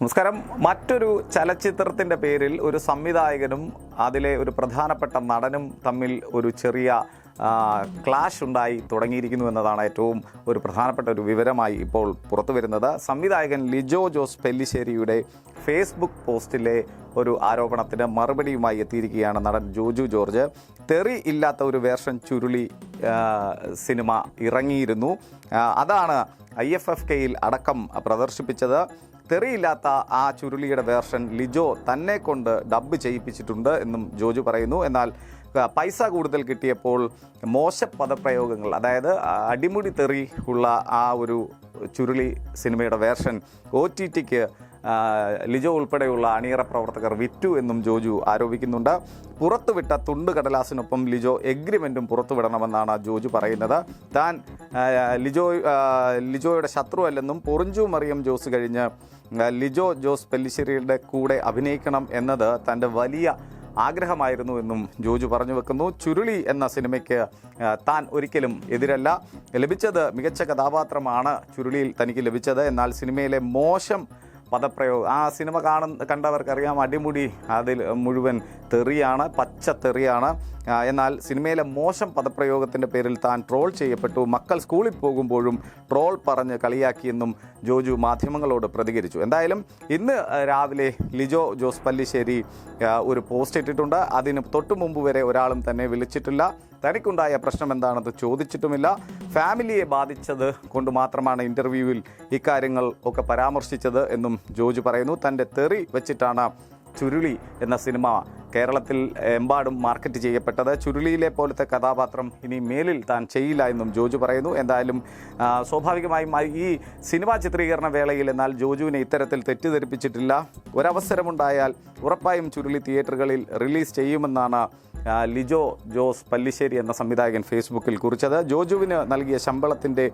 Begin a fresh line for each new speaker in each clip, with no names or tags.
നമസ്കാരം. മറ്റൊരു ചലച്ചിത്രത്തിന്റെ പേരിൽ ഒരു സംവിധായകനും അതിലെ ഒരു പ്രധാനപ്പെട്ട നടനും തമ്മിൽ ഒരു ചെറിയ ക്ലാഷ് ഉണ്ടായി തുടങ്ങിയിരിക്കുന്നു എന്നതാണ് ഏറ്റവും ഒരു പ്രധാനപ്പെട്ട ഒരു വിവരമായി ഇപ്പോൾ പുറത്തു വരുന്നത് സംവിധായകൻ ലിജോ ജോസ് പെല്ലിശ്ശേരിയുടെ ഫേസ്ബുക്ക് പോസ്റ്റിലെ ഒരു ആരോപണത്തിന് മറുപടിയുമായി എത്തിയിരിക്കുകയാണ് നടൻ ജോജു ജോർജ്. തെറി ഇല്ലാത്ത ഒരു വേർഷൻ ചുരുളി സിനിമ ഇറങ്ങിയിരുന്നു. അതാണ് ഐ എഫ് എഫ് കെയിൽ അടക്കം പ്രദർശിപ്പിച്ചത്. തെറിയില്ലാത്ത ആ ചുരുളിയുടെ വേർഷൻ ലിജോ തന്നെ കൊണ്ട് ഡബ് ചെയ്യിപ്പിച്ചിട്ടുണ്ട് എന്നും ജോജു പറയുന്നു. എന്നാൽ പൈസ കൂടുതൽ കിട്ടിയപ്പോൾ മോശ പദപ്രയോഗങ്ങൾ അതായത് അടിമുടി തെറി ഉള്ള ആ ഒരു ചുരുളി സിനിമയുടെ വേർഷൻ ഒ ടി ടിക്ക് ലിജോ ഉൾപ്പെടെയുള്ള അണിയറ പ്രവർത്തകർ വിറ്റു എന്നും ജോജു ആരോപിക്കുന്നുണ്ട്. പുറത്തുവിട്ട തുണ്ട് കടലാസിനൊപ്പം ലിജോ എഗ്രിമെന്റും പുറത്തുവിടണമെന്നാണ് ജോജു പറയുന്നത്. താൻ ലിജോ ലിജോയുടെ ശത്രുവല്ലെന്നും പൊറിഞ്ചു മറിയം ജോസ് കഴിഞ്ഞ് ലിജോ ജോസ് പെല്ലിശ്ശേരിയുടെ കൂടെ അഭിനയിക്കണം എന്നത് തന്റെ വലിയ ആഗ്രഹമായിരുന്നു എന്നും ജോജു പറഞ്ഞു വെക്കുന്നു. ചുരുളി എന്ന സിനിമയ്ക്ക് താൻ ഒരിക്കലും എതിരല്ല. ലഭിച്ചത് മികച്ച കഥാപാത്രമാണ് ചുരുളിയിൽ തനിക്ക് ലഭിച്ചത്. എന്നാൽ സിനിമയിലെ മോശം പദപ്രയോഗം. ആ സിനിമ കാണുന്ന കണ്ടവർക്കറിയാം അടിമുടി അതിൽ മുഴുവൻ തെറിയാണ് പച്ച തെറിയാണ്. എന്നാൽ സിനിമയിലെ മോശം പദപ്രയോഗത്തിന്റെ പേരിൽ താൻ ട്രോൾ ചെയ്യപ്പെട്ടു. മക്കൾ സ്കൂളിൽ പോകുമ്പോഴും ട്രോൾ പറഞ്ഞ് കളിയാക്കിയെന്നും ജോജു മാധ്യമങ്ങളോട് പ്രതികരിച്ചു. എന്തായാലും ഇന്ന് രാവിലെ ലിജോ ജോസ് പല്ലിശ്ശേരി ഒരു പോസ്റ്റ് ഇട്ടിട്ടുണ്ട്. അതിന് തൊട്ടു മുമ്പ് വരെ ഒരാളും തന്നെ വിളിച്ചിട്ടില്ല. തനിക്കുണ്ടായ പ്രശ്നം എന്താണെന്ന് ചോദിച്ചിട്ടുമില്ല. ഫാമിലിയെ ബാധിച്ചത് കൊണ്ട് മാത്രമാണ് ഇന്റർവ്യൂവിൽ ഇക്കാര്യങ്ങൾ ഒക്കെ പരാമർശിച്ചത് എന്നും ജോജു പറയുന്നു. തന്റെ തെറി വെച്ചിട്ടാണ് ചുരുളി എന്ന സിനിമ കേരളത്തിൽ എമ്പാടും മാർക്കറ്റ് ചെയ്യപ്പെട്ടത്. ചുരുളിയിലെ പോലത്തെ കഥാപാത്രം ഇനി മേലിൽ താൻ ചെയ്യില്ല എന്നും ജോജു പറയുന്നു. എന്തായാലും സ്വാഭാവികമായും ഈ സിനിമാ ചിത്രീകരണ വേളയിൽ എന്നാൽ ജോജുവിനെ ഇത്തരത്തിൽ തെറ്റിദ്ധരിപ്പിച്ചിട്ടില്ല. ഒരവസരമുണ്ടായാൽ ഉറപ്പായും ചുരുളി തിയേറ്ററുകളിൽ റിലീസ് ചെയ്യുമെന്നാണ് ലിജോ ജോസ് പല്ലിശ്ശേരി എന്ന സംവിധായകൻ ഫേസ്ബുക്കിൽ കുറിച്ചത്. ജോജുവിന് നൽകിയ ശമ്പളത്തിന്റെ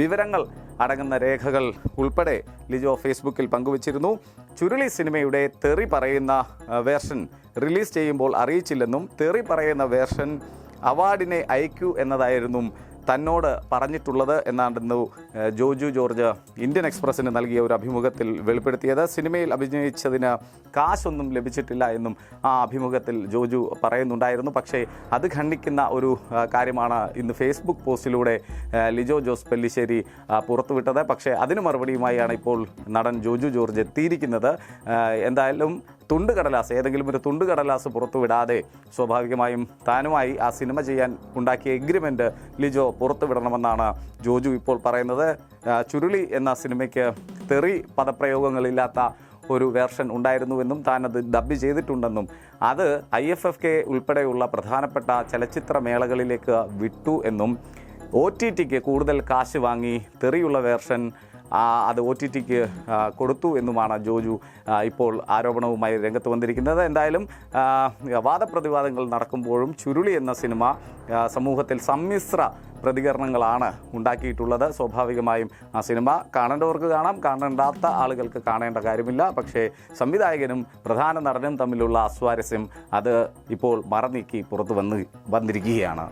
വിവരങ്ങൾ അടങ്ങുന്ന രേഖകൾ ഉൾപ്പെടെ ലിജോ ഫേസ്ബുക്കിൽ പങ്കുവച്ചിരുന്നു. ചുരുളി സിനിമയുടെ തെറി പറയുന്ന വേർഷൻ റിലീസ് ചെയ്യുമ്പോൾ അറിയിച്ചില്ലെന്നും തെറി പറയുന്ന വേർഷൻ അവാർഡിനെ അയക്കൂ എന്നതായിരുന്നു തന്നോട് പറഞ്ഞിട്ടുള്ളത് എന്നാണെന്നു ജോജു ജോർജ് ഇന്ത്യൻ എക്സ്പ്രസ്സിന് നൽകിയ ഒരു അഭിമുഖത്തിൽ വെളിപ്പെടുത്തിയത്. സിനിമയിൽ അഭിനയിച്ചതിന് കാശൊന്നും ലഭിച്ചിട്ടില്ല എന്നും ആ അഭിമുഖത്തിൽ ജോജു പറയുന്നുണ്ടായിരുന്നു. പക്ഷേ അത് ഖണ്ഡിക്കുന്ന ഒരു കാര്യമാണ് ഇന്ന് ഫേസ്ബുക്ക് പോസ്റ്റിലൂടെ ലിജോ ജോസ് പെല്ലിശ്ശേരി പുറത്തുവിട്ടത്. പക്ഷേ അതിന് മറുപടിയുമായാണ് ഇപ്പോൾ നടൻ ജോജു ജോർജ് എത്തിയിരിക്കുന്നത്. എന്തായാലും തുണ്ട് കടലാസ് ഏതെങ്കിലും ഒരു തുണ്ട് കടലാസ് പുറത്തുവിടാതെ സ്വാഭാവികമായും താനുമായി ആ സിനിമ ചെയ്യാൻ ഉണ്ടാക്കിയ എഗ്രിമെന്റ് ലിജോ പുറത്തുവിടണമെന്നാണ് ജോജു ഇപ്പോൾ പറയുന്നത്. ചുരുളി എന്ന സിനിമയ്ക്ക് തെറി പദപ്രയോഗങ്ങളില്ലാത്ത ഒരു വേർഷൻ ഉണ്ടായിരുന്നുവെന്നും താൻ അത് ഡബ് ചെയ്തിട്ടുണ്ടെന്നും അത് ഐ എഫ് എഫ് കെ ഉൾപ്പെടെയുള്ള പ്രധാനപ്പെട്ട ചലച്ചിത്ര മേളകളിലേക്ക് വിട്ടു എന്നും ഒ ടി ടിക്ക് കൂടുതൽ കാശ് വാങ്ങി തെറിയുള്ള വേർഷൻ അത് ഒ ടി ടിക്ക് കൊടുത്തു എന്നുമാണ് ജോജു ഇപ്പോൾ ആരോപണവുമായി രംഗത്ത് വന്നിരിക്കുന്നത്. എന്തായാലും വാദപ്രതിവാദങ്ങൾ നടക്കുമ്പോഴും ചുരുളി എന്ന സിനിമ സമൂഹത്തിൽ സമ്മിശ്ര പ്രതികരണങ്ങളാണ് ഉണ്ടാക്കിയിട്ടുള്ളത്. സ്വാഭാവികമായും ആ സിനിമ കാണേണ്ടവർക്ക് കാണാം. കാണേണ്ടാത്ത ആളുകൾക്ക് കാണേണ്ട കാര്യമില്ല. പക്ഷേ സംവിധായകനും പ്രധാന നടനും തമ്മിലുള്ള അസ്വാരസ്യം അത് ഇപ്പോൾ മറനീക്കി പുറത്തു വന്ന് വന്നിരിക്കുകയാണ്.